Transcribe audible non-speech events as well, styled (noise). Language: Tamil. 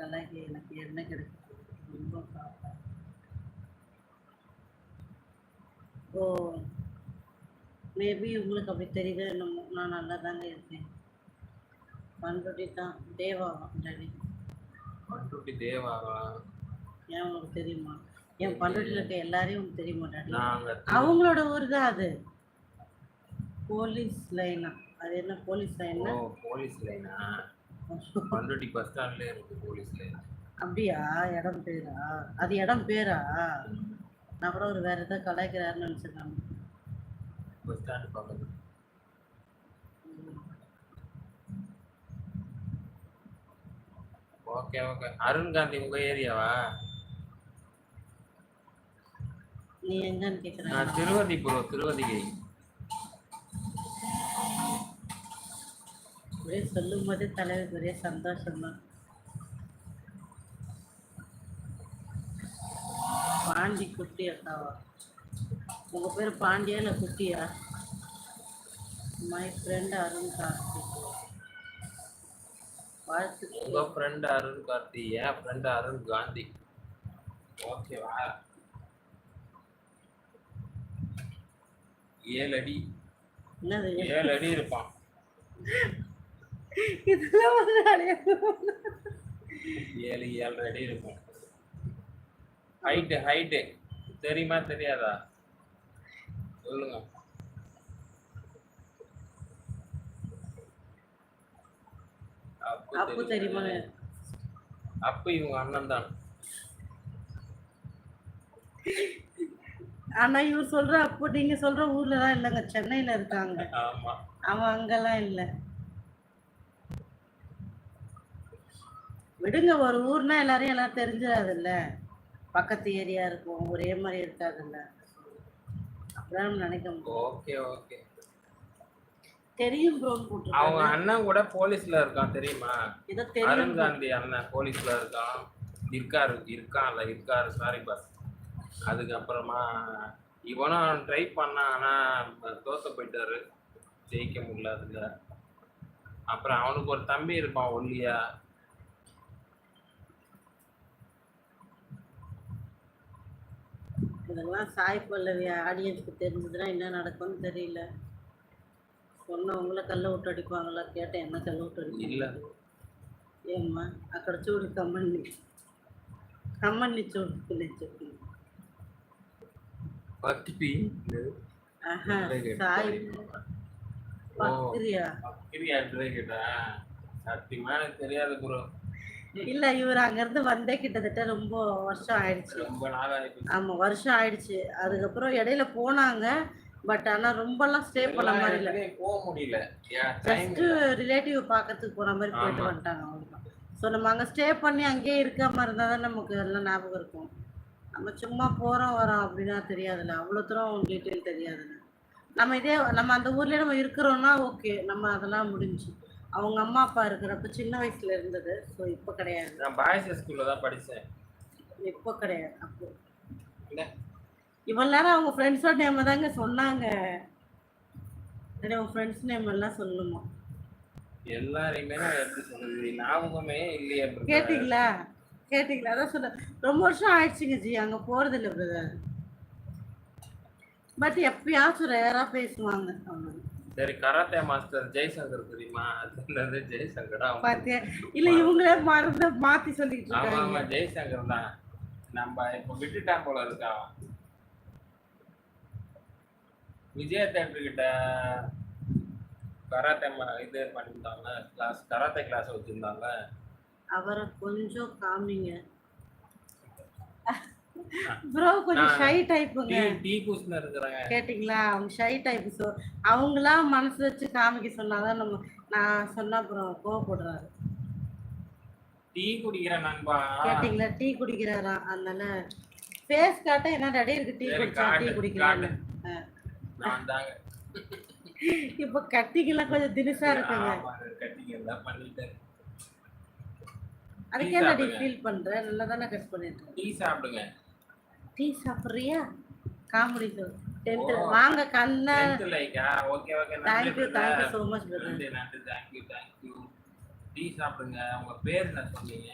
கலாய்க்க எனக்கு என்ன கிடைக்கும் ரொம்ப ஓ மேபி உங்களுக்கு அப்படி தெரியல என்னமோ நான் நல்லா தாங்க இருக்கேன். பண்ருட்டி தான். தேவா டாடி பண்ருட்டி தேவாவா ஏன் உங்களுக்கு தெரியுமா? என் பண்ருட்டியில் இருக்க எல்லாரையும் உங்களுக்கு தெரியுமா டாடி அவங்களோட ஊர் தான் அது. போலீஸ் லைனா. அது என்ன போலீஸ் லைனா? போலீஸ் லைனா? பண்ருட்டி பஸ் ஸ்டாண்ட்ல இருக்கு போலீஸ் அப்படியா? இடம் பேரா? அது இடம் பேரா? நான் கூட ஒரு வேற ஏதாவது கலாய்க்கிறாருன்னு நினச்சிருக்காங்க பஸ் ஸ்டாண்ட் பக்கத்துல. Okay okay. அருண் காந்தி உங்க ஏரியாவா? நீ எங்கன்னு கேட்குறேன் நான் திருவதிபுரம் திருவதிகை ஒரே சொல்லும் போதே தலைவர் ஒரே சந்தோஷம். தான் பாண்டி குட்டி அக்காவா? உங்க பேர் பாண்டியா இல்லை குட்டியா? மை ஃப்ரெண்ட் அருண் கார்த்திக் வாழ்த்து உங்க ஃப்ரெண்ட் அருண் கார்த்தி என் ஃப்ரெண்ட் அருண் காந்தி. ஓகேவா ஏழு அடி என்னது? ஏழு அடி இருப்பான். (laughs) இதெல்லாம் ஒரு. ஏழு ஏழரை அடி இருக்கும். ஹைட்டு ஹைட்டு தெரியுமா தெரியாதா? சொல்லுங்க. அப்பு தெரியுமா? அப்பு இவங்க அண்ணன் தான். ஆனா இவர் சொல்ற அப்போ நீங்க சொல்ற ஊர்ல தான் இல்லைங்க சென்னையில இருக்காங்க. ஆமா. அவன் அங்கெல்லாம் இல்லை. விடுங்க ஒரு ஊர்னா எல்லாரையும் எல்லாம் தெரிஞ்சிடாதுல்ல பக்கத்து ஏரியா இருக்கும் ஒரே மாதிரி இருக்காதுல்ல. அப்படிதான் நினைக்க முடியும். Okay okay. தெரியும் ப்ரோன்னு அவங்க அண்ணன் கூட போலீஸ்ல இருக்கான் தெரியுமா? அருண் தெரியும் காந்தி அண்ணன் போலீஸ்ல இருக்கான். இருக்காரு இருக்கான்ல இருக்காரு சாரி பாஸ் அதுக்கப்புறமா இவனும் ட்ரை பண்ணான் ஆனா தோத்த போயிட்டாரு. ஜெயிக்க முடியல அதுல. அப்புறம் அவனுக்கு ஒரு தம்பி இருப்பான் ஒல்லியா. இதெல்லாம் சாய் பல்லவி ஆடியன்ஸ்க்கு தெரிஞ்சதுன்னா என்ன நடக்கும்னு தெரியல சொன்னவங்கள கல்ல விட்டு அடிப்பாங்களா கேட்டேன் என்ன கல்ல விட்டு இல்ல. அடிப்பாங்க ఏమ్మా అక్కడ చూడు కమ్మని కమ్మని చూడు నేను చెప్పింది பக்தி ఆహా సాయి பக்திரியா பக்திரியா கேட்டா சத்தியமா எனக்கு தெரியாது ப்ரோ இல்ல இவர் அங்கிருந்து வந்தே கிட்டத்தட்ட ரொம்ப வருஷம் ஆயிடுச்சு. ஆமா வருஷம் ஆயிடுச்சு. அதுக்கப்புறம் இடையில போனாங்க. பட் ஆனா ரொம்பலாம் ஸ்டே பண்ண மாதிரி இல்ல. போக முடியல. ஜஸ்ட் ரிலேட்டிவ் பார்க்கறதுக்கு போற மாதிரி போயிட்டு. வந்துட்டாங்க அவ்வளவுதான். ஸோ நம்ம அங்க ஸ்டே பண்ணி அங்கேயே இருக்காம இருந்தா தான் நமக்கு எல்லாம் ஞாபகம் இருக்கும். நம்ம சும்மா போறோம் வரோம் அப்படின்னா தெரியாதுல்ல. அவ்வளோ தூரம் டீட்டெயில் தெரியாதுல்ல. நம்ம இதே நம்ம அந்த ஊர்லயே நம்ம இருக்கிறோம்னா ஓகே நம்ம அதெல்லாம் முடிஞ்சு. அவங்க அம்மா அப்பா இருக்கிறப்ப சின்ன வயசுல இருந்தது. ஸோ இப்போ கிடையாது. நான் பாய்ஸ் ஸ்கூல்ல தான் படிச்சேன். இப்போ கிடையாது. அப்போ. இல்ல இவ்வளவு நேரம் அவங்க ஃப்ரெண்ட்ஸோட நேம் தாங்க சொன்னாங்க. சரி உங்க ஃப்ரெண்ட்ஸ் நேம் எல்லாம் சொல்லணுமா எல்லாரையுமே எப்படி சொல்றது? ஞாபகமே இல்லையே. கேட்டிங்களா? கேட்டிங்களா? அதான் சொன்னேன் ரொம்ப வருஷம் ஆயிடுச்சுங்க ஜி அங்க போறது இல்லை பிரதர் பட் எப்பயாச்சும் ரேரா பேசுவாங்க. அவ்வளவுதான். சரி கராத்தே மாஸ்டர் ஜெய்சங்கர் தெரியுமா? அது ஜெய்சங்கரா? பாத்தியா? இல்ல இவங்களே மறந்து மாத்தி சொல்லிட்டு ஆமா ஜெய்சங்கர் தான். நம்ம இப்ப விட்டுட்டான் போல இருக்கா விஜய தேட்டர் கிட்ட கராத்தே ம- இது பண்ணியிருந்தாங்க கிளாஸ் கராத்தே கிளாஸ் வச்சிருந்தாங்க அவரை கொஞ்சம் காமிங்க. ப்ரோ கொஞ்சம் ஷை டைப்புங்க டீ குஸ்ல இருக்கிறாங்க கேட்டிங்களா? அவங்க ஷை டைப் ஸோ அவங்களாம் மனசு வச்சு காமிக்க சொன்னாதான் நம்ம நான் சொன்னா அப்புறம் கோவப்படுறாரு. டீ குடிக்கிற நண்பா. கேட்டிங்களா? டீ குடிக்கிறாராம் அதனால ஃபேஸ் காட்ட என்ன டடி இருக்கு டீ குடிச்சா டீ குடிக்கிறாங்க நான் தாங்க. இப்போ கட்டிக்கெல்லாம் கொஞ்சம் தினுசா இருக்குங்க. கட்டிங்க எல்லாம் பண்ணிட்டேன் அதுக்கே சாப்பிடுங்க. ஃபீல் பண்றேன் நல்லா தானே கட் பண்ணிட்டு. டீ சாப்பிடுங்க. டீ சாப்பிட்றியா? காமெடி ஓ. வாங்க கண்ணா. Okay okay. Thank you thank you brother. So much நன்றி நன்றி. தேங்க்யூ தேங்க்யூ டீ சாப்பிடுங்க. உங்க பேர் என்ன சொன்னீங்க?